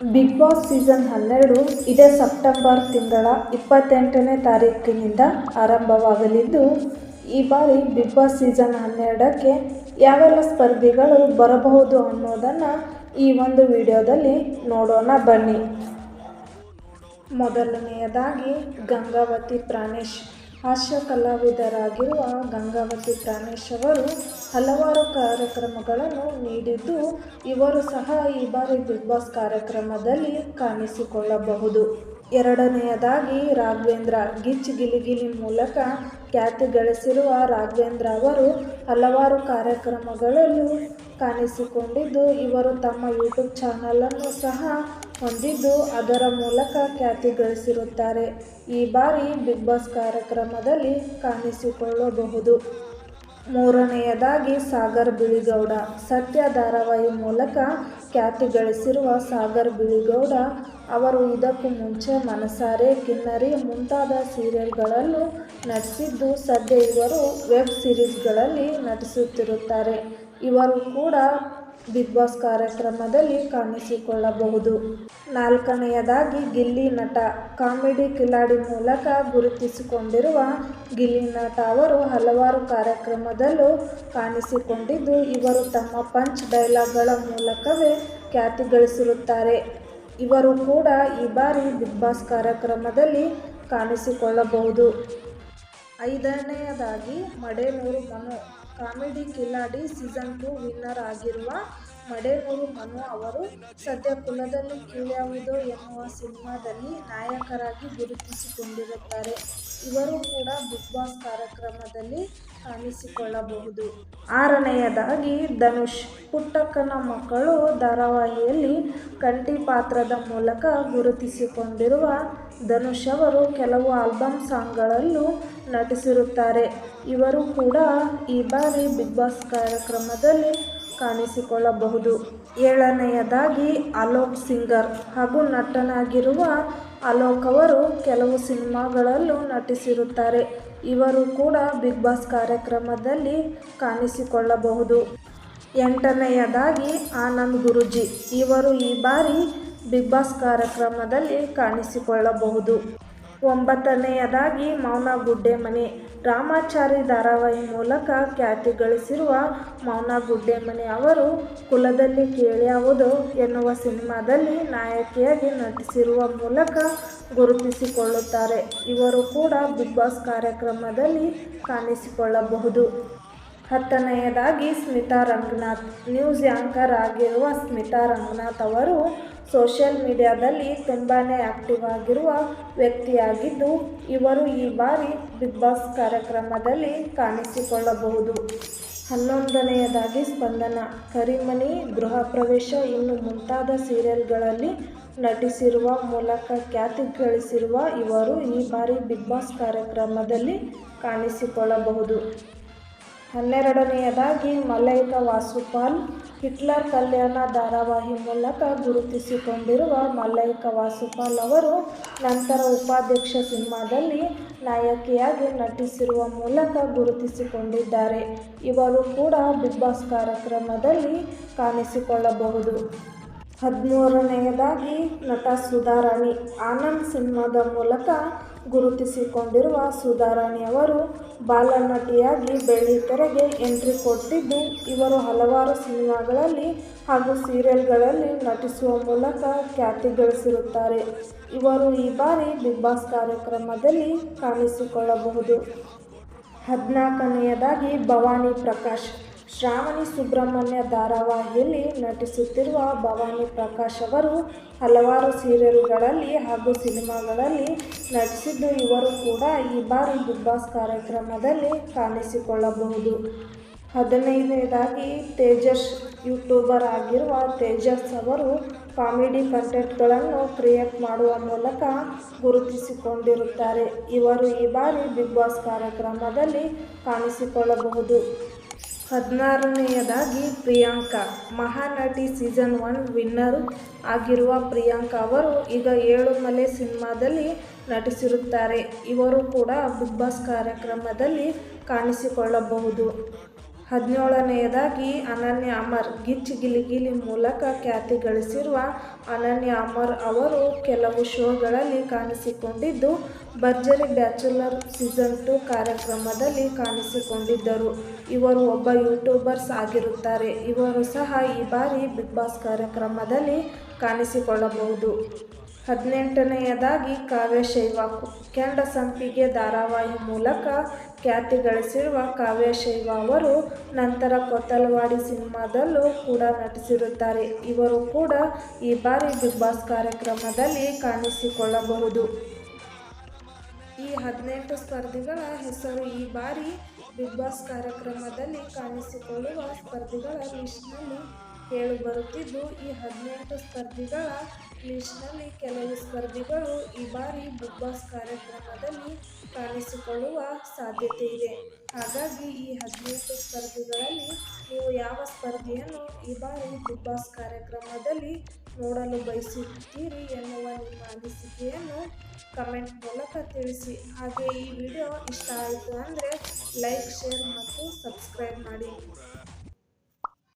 Big boss season ಹನ್ನೆರಡು ಇದೇ September ತಿಂಗಳ ಇಪ್ಪತ್ತೆಂಟನೇ ತಾರೀಕಿನಿಂದ ಆರಂಭವಾಗಲಿದ್ದು, ಈ ಬಾರಿ ಬಿಗ್ ಬಾಸ್ ಸೀಸನ್ ಹನ್ನೆರಡಕ್ಕೆ ಯಾವೆಲ್ಲ ಸ್ಪರ್ಧಿಗಳು ಬರಬಹುದು ಅನ್ನೋದನ್ನು ಈ ಒಂದು ವಿಡಿಯೋದಲ್ಲಿ ನೋಡೋಣ ಬನ್ನಿ. ಮೊದಲನೆಯದಾಗಿ ಗಂಗಾವತಿ ಪ್ರಾಣೇಶ್. ಹಾಸ್ಯ ಕಲಾವಿದರಾಗಿರುವ ಗಂಗಾವತಿ ಪ್ರಾಣೇಶ್ ಅವರು ಹಲವಾರು ಕಾರ್ಯಕ್ರಮಗಳನ್ನು ನೀಡಿದ್ದು, ಇವರು ಸಹ ಈ ಬಾರಿ ಬಿಗ್ ಬಾಸ್ ಕಾರ್ಯಕ್ರಮದಲ್ಲಿ ಕಾಣಿಸಿಕೊಳ್ಳಬಹುದು. ಎರಡನೆಯದಾಗಿ ರಾಘವೇಂದ್ರ ಗಿಚ್ ಗಿಲಿಗಿಲಿ ಮೂಲಕ ಖ್ಯಾತಿ ಗಳಿಸಿರುವ ರಾಘವೇಂದ್ರ ಅವರು ಹಲವಾರು ಕಾರ್ಯಕ್ರಮಗಳಲ್ಲೂ ಕಾಣಿಸಿಕೊಂಡಿದ್ದು, ಇವರು ತಮ್ಮ ಯೂಟ್ಯೂಬ್ ಚಾನಲನ್ನು ಸಹ ಹೊಂದಿದ್ದು ಅದರ ಮೂಲಕ ಖ್ಯಾತಿ ಗಳಿಸಿರುತ್ತಾರೆ ಈ ಬಾರಿ ಬಿಗ್ ಬಾಸ್ ಕಾರ್ಯಕ್ರಮದಲ್ಲಿ ಕಾಣಿಸಿಕೊಳ್ಳಬಹುದು. ಮೂರನೆಯದಾಗಿ ಸಾಗರ್ ಬಿಳಿಗೌಡ. ಸತ್ಯ ಧಾರಾವಾಹಿ ಮೂಲಕ ಖ್ಯಾತಿ ಗಳಿಸಿರುವ ಸಾಗರ್ ಬಿಳಿಗೌಡ ಅವರು ಇದಕ್ಕೂ ಮುಂಚೆ ಮನಸಾರೆ ಕಿನ್ನರಿ ಮುಂತಾದ ಸೀರಿಯಲ್ಗಳಲ್ಲೂ ನಟಿಸಿದ್ದು, ಸದ್ಯ ಇವರು ವೆಬ್ ಸೀರೀಸ್ಗಳಲ್ಲಿ ನಟಿಸುತ್ತಿರುತ್ತಾರೆ. ಇವರು ಕೂಡ ಬಿಗ್ ಬಾಸ್ ಕಾರ್ಯಕ್ರಮದಲ್ಲಿ ಕಾಣಿಸಿಕೊಳ್ಳಬಹುದು. ನಾಲ್ಕನೆಯದಾಗಿ ಗಿಲ್ಲಿ ನಟ. ಕಾಮಿಡಿ ಕಿಲಾಡಿ ಮೂಲಕ ಗುರುತಿಸಿಕೊಂಡಿರುವ ಗಿಲ್ಲಿ ನಟ ಅವರು ಹಲವಾರು ಕಾರ್ಯಕ್ರಮದಲ್ಲೂ ಕಾಣಿಸಿಕೊಂಡಿದ್ದು, ಇವರು ತಮ್ಮ ಪಂಚ್ ಡೈಲಾಗ್ಗಳ ಮೂಲಕವೇ ಖ್ಯಾತಿ ಗಳಿಸಿರುತ್ತಾರೆ. ಇವರು ಕೂಡ ಈ ಬಾರಿ ಬಿಗ್ ಬಾಸ್ ಕಾರ್ಯಕ್ರಮದಲ್ಲಿ ಕಾಣಿಸಿಕೊಳ್ಳಬಹುದು. ಐದನೆಯದಾಗಿ Madenur Manu. Comedy Khiladi season two winner ಆಗಿರುವ ಮಡೇನೂರು ಮನು ಅವರು ಸದ್ಯ ಕುಲದಲ್ಲಿ ಕೀಳ್ಯಾವುದು ಎನ್ನುವ ಸಿನಿಮಾದಲ್ಲಿ ನಾಯಕರಾಗಿ ಗುರುತಿಸಿಕೊಂಡಿರುತ್ತಾರೆ. ಇವರು ಕೂಡ ಬಿಗ್ ಬಾಸ್ ಕಾರ್ಯಕ್ರಮದಲ್ಲಿ ಕಾಣಿಸಿಕೊಳ್ಳಬಹುದು. ಆರನೆಯದಾಗಿ ಧನುಷ್. ಪುಟ್ಟಕ್ಕನ ಮಕ್ಕಳು ಧಾರಾವಾಹಿಯಲ್ಲಿ ಕಂಠಿ ಪಾತ್ರದ ಮೂಲಕ ಗುರುತಿಸಿಕೊಂಡಿರುವ ಧನುಷ್ ಅವರು ಕೆಲವು ಆಲ್ಬಮ್ ಸಾಂಗ್ಗಳಲ್ಲೂ ನಟಿಸಿರುತ್ತಾರೆ. ಇವರು ಕೂಡ ಈ ಬಾರಿ ಬಿಗ್ ಬಾಸ್ ಕಾರ್ಯಕ್ರಮದಲ್ಲಿ ಕಾಣಿಸಿಕೊಳ್ಳಬಹುದು. ಏಳನೆಯದಾಗಿ ಅಲೋಕ್ ಸಿಂಗರ್ ಹಾಗೂ ನಟನಾಗಿರುವ ಅಲೋಕ್ ಅವರು ಕೆಲವು ಸಿನಿಮಾಗಳಲ್ಲೂ ನಟಿಸಿರುತ್ತಾರೆ. ಇವರು ಕೂಡ ಬಿಗ್ ಬಾಸ್ ಕಾರ್ಯಕ್ರಮದಲ್ಲಿ ಕಾಣಿಸಿಕೊಳ್ಳಬಹುದು. ಎಂಟನೆಯದಾಗಿ ಆನಂದ್ ಗುರುಜಿ. ಇವರು ಈ ಬಾರಿ ಬಿಗ್ ಬಾಸ್ ಕಾರ್ಯಕ್ರಮದಲ್ಲಿ ಕಾಣಿಸಿಕೊಳ್ಳಬಹುದು. ಒಂಬತ್ತನೆಯದಾಗಿ ಮೌನಗುಡ್ಡೆ ಮನೆ ರಾಮಾಚಾರಿ ಧಾರಾವಾಹಿ ಮೂಲಕ ಖ್ಯಾತಿ ಗಳಿಸಿರುವ ಮೌನಗುಡ್ಡೆ ಮನೆ ಅವರು ಕುಲದಲ್ಲಿ ಕೇಳ್ಯಾವುದು ಎನ್ನುವ ಸಿನಿಮಾದಲ್ಲಿ ನಾಯಕಿಯಾಗಿ ನಟಿಸಿರುವ ಮೂಲಕ ಗುರುತಿಸಿಕೊಳ್ಳುತ್ತಾರೆ. ಇವರು ಕೂಡ ಬಿಗ್ ಬಾಸ್ ಕಾರ್ಯಕ್ರಮದಲ್ಲಿ ಕಾಣಿಸಿಕೊಳ್ಳಬಹುದು. ಹತ್ತನೆಯದಾಗಿ ಸ್ಮಿತಾ ರಂಗನಾಥ್, ನ್ಯೂಸ್ ಆ್ಯಂಕರ್ ಆಗಿರುವ ಸ್ಮಿತಾ ರಂಗನಾಥ್ ಅವರು ಸೋಷಿಯಲ್ ಮೀಡಿಯಾದಲ್ಲಿ ತುಂಬಾ ಆ್ಯಕ್ಟಿವ್ ಆಗಿರುವ ವ್ಯಕ್ತಿಯಾಗಿದ್ದು, ಇವರು ಈ ಬಾರಿ ಬಿಗ್ ಬಾಸ್ ಕಾರ್ಯಕ್ರಮದಲ್ಲಿ ಕಾಣಿಸಿಕೊಳ್ಳಬಹುದು. ಹನ್ನೊಂದನೆಯದಾಗಿ ಸ್ಪಂದನ ಕರಿಮನಿ ಗೃಹ ಪ್ರವೇಶ ಇನ್ನು ಮುಂತಾದ ಸೀರಿಯಲ್ಗಳಲ್ಲಿ ನಟಿಸಿರುವ ಮೂಲಕ ಖ್ಯಾತಿ ಗಳಿಸಿರುವ ಇವರು ಈ ಬಾರಿ ಬಿಗ್ ಬಾಸ್ ಕಾರ್ಯಕ್ರಮದಲ್ಲಿ ಕಾಣಿಸಿಕೊಳ್ಳಬಹುದು. ಹನ್ನೆರಡನೆಯದಾಗಿ ಮಲೈಕ ವಾಸುಪಾಲ್ ಹಿಟ್ಲರ್ ಕಲ್ಯಾಣ ಧಾರಾವಾಹಿ ಮೂಲಕ ಗುರುತಿಸಿಕೊಂಡಿರುವ ಮಲೈಕ ವಾಸುಪಾಲ್ ಅವರು ನಂತರ ಉಪಾಧ್ಯಕ್ಷ ಸಿನಿಮಾದಲ್ಲಿ ನಾಯಕಿಯಾಗಿ ನಟಿಸಿರುವ ಮೂಲಕ ಗುರುತಿಸಿಕೊಂಡಿದ್ದಾರೆ. ಇವರು ಕೂಡ ಬಿಗ್ ಬಾಸ್ ಕಾರ್ಯಕ್ರಮದಲ್ಲಿ ಕಾಣಿಸಿಕೊಳ್ಳಬಹುದು. ಹದಿಮೂರನೆಯದಾಗಿ ನಟ ಸುಧಾರಾಣಿ ಆನಂದ್ ಸಿನಿಮಾದ ಮೂಲಕ ಗುರುತಿಸಿಕೊಂಡಿರುವ ಸುಧಾರಾಣಿಯವರು ಬಾಲನಟಿಯಾಗಿ ಬೆಳ್ಳಿತೆರೆಗೆ ಎಂಟ್ರಿ ಕೊಟ್ಟಿದ್ದು, ಇವರು ಹಲವಾರು ಸಿನಿಮಾಗಳಲ್ಲಿ ಹಾಗೂ ಸೀರಿಯಲ್ಗಳಲ್ಲಿ ನಟಿಸುವ ಮೂಲಕ ಖ್ಯಾತಿ ಗಳಿಸಿರುತ್ತಾರೆ. ಇವರು ಈ ಬಾರಿ ಬಿಗ್ ಬಾಸ್ ಕಾರ್ಯಕ್ರಮದಲ್ಲಿ ಕಾಣಿಸಿಕೊಳ್ಳಬಹುದು. ಹದಿನಾಲ್ಕನೆಯದಾಗಿ ಭವಾನಿ ಪ್ರಕಾಶ್. ಶ್ರಾವಣಿ ಸುಬ್ರಹ್ಮಣ್ಯ ಧಾರಾವಾಹಿಯಲ್ಲಿ ನಟಿಸುತ್ತಿರುವ ಭವಾನಿ ಪ್ರಕಾಶ್ ಅವರು ಹಲವಾರು ಸೀರಿಯಲ್ಗಳಲ್ಲಿ ಹಾಗೂ ಸಿನಿಮಾಗಳಲ್ಲಿ ನಟಿಸಿದ್ದು ಇವರು ಕೂಡ ಈ ಬಾರಿ ಬಿಗ್ ಬಾಸ್ ಕಾರ್ಯಕ್ರಮದಲ್ಲಿ ಕಾಣಿಸಿಕೊಳ್ಳಬಹುದು. ಹದಿನೈದನೇದಾಗಿ ತೇಜಸ್ ಯೂಟ್ಯೂಬರ್ ಆಗಿರುವ ತೇಜಸ್ ಅವರು ಕಾಮಿಡಿ ಕಂಟೆಂಟ್ಗಳನ್ನು ಕ್ರಿಯೇಟ್ ಮಾಡುವ ಮೂಲಕ ಗುರುತಿಸಿಕೊಂಡಿರುತ್ತಾರೆ. ಇವರು ಈ ಬಾರಿ ಬಿಗ್ ಬಾಸ್ ಕಾರ್ಯಕ್ರಮದಲ್ಲಿ ಕಾಣಿಸಿಕೊಳ್ಳಬಹುದು. ಹದಿನಾರನೆಯದಾಗಿ Priyanka, Mahanati season one winner ಆಗಿರುವ ಪ್ರಿಯಾಂಕಾ ಅವರು ಈಗ ಏಳುಮಲೆ ಸಿನಿಮಾದಲ್ಲಿ ನಟಿಸಿರುತ್ತಾರೆ. ಇವರು ಕೂಡ ಬಿಗ್ ಬಾಸ್ ಕಾರ್ಯಕ್ರಮದಲ್ಲಿ ಕಾಣಿಸಿಕೊಳ್ಳಬಹುದು. ಹದಿನೇಳನೆಯದಾಗಿ ಅನನ್ಯ ಅಮರ್ ಗಿಚ್ ಗಿಲಿಗಿಲಿ ಮೂಲಕ ಖ್ಯಾತಿ ಗಳಿಸಿರುವ ಅನನ್ಯ ಅಮರ್ ಅವರು ಕೆಲವು ಶೋಗಳಲ್ಲಿ ಕಾಣಿಸಿಕೊಂಡಿದ್ದು, ಭರ್ಜರಿ ಬ್ಯಾಚುಲರ್ ಸೀಸನ್ ಟು ಕಾರ್ಯಕ್ರಮದಲ್ಲಿ ಕಾಣಿಸಿಕೊಂಡಿದ್ದರು. ಇವರು ಒಬ್ಬ ಯೂಟ್ಯೂಬರ್ಸ್ ಆಗಿರುತ್ತಾರೆ. ಇವರು ಸಹ ಈ ಬಾರಿ ಬಿಗ್ ಬಾಸ್ ಕಾರ್ಯಕ್ರಮದಲ್ಲಿ ಕಾಣಿಸಿಕೊಳ್ಳಬಹುದು. ಹದಿನೆಂಟನೆಯದಾಗಿ ಕಾವ್ಯ ಶೈವ, ಕೆಂಡ ಸಂಪಿಗೆ ಧಾರಾವಾಹಿ ಮೂಲಕ ಖ್ಯಾತಿ ಗಳಿಸಿರುವ ಕಾವ್ಯಶೈವ ಅವರು ನಂತರ ಕೊತ್ತಲವಾಡಿ ಸಿನಿಮಾದಲ್ಲೂ ಕೂಡ ನಟಿಸಿರುತ್ತಾರೆ. ಇವರು ಕೂಡ ಈ ಬಾರಿ ಬಿಗ್ ಬಾಸ್ ಕಾರ್ಯಕ್ರಮದಲ್ಲಿ ಕಾಣಿಸಿಕೊಳ್ಳಬಹುದು. ಈ ಹದಿನೆಂಟು ಸ್ಪರ್ಧಿಗಳ ಹೆಸರು ಈ ಬಾರಿ ಬಿಗ್ ಬಾಸ್ ಕಾರ್ಯಕ್ರಮದಲ್ಲಿ ಕಾಣಿಸಿಕೊಳ್ಳುವ ಸ್ಪರ್ಧಿಗಳ ಲಿಸ್ಟ್ನಲ್ಲಿ ಕೇಳಿಬರುತ್ತಿದ್ದು ಈ ಹದಿನೆಂಟು ಸ್ಪರ್ಧಿಗಳ ಲಿಸ್ಟ್ನಲ್ಲಿ ಕೆಲವು ಸ್ಪರ್ಧಿಗಳು ಈ ಬಾರಿ ಬಿಗ್ ಬಾಸ್ ಕಾರ್ಯಕ್ರಮದಲ್ಲಿ ಕಾಣಿಸಿಕೊಳ್ಳುವ ಸಾಧ್ಯತೆ ಇದೆ. ಹಾಗಾಗಿ ಈ ಹದಿನೆಂಟು ಸ್ಪರ್ಧಿಗಳಲ್ಲಿ ನೀವು ಯಾವ ಸ್ಪರ್ಧಿಯನ್ನು ಈ ಬಾರಿ ಬಿಗ್ ಬಾಸ್ ಕಾರ್ಯಕ್ರಮದಲ್ಲಿ ನೋಡಲು ಬಯಸುತ್ತೀರಿ ಎನ್ನುವ ನಿಮ್ಮ ಅನಿಸಿಕೆಯನ್ನು ಕಮೆಂಟ್ ಮೂಲಕ ತಿಳಿಸಿ. ಹಾಗೆ ಈ ವಿಡಿಯೋ ಇಷ್ಟ ಆಯಿತು ಅಂದರೆ ಲೈಕ್, ಶೇರ್ ಮತ್ತು ಸಬ್ಸ್ಕ್ರೈಬ್ ಮಾಡಿ.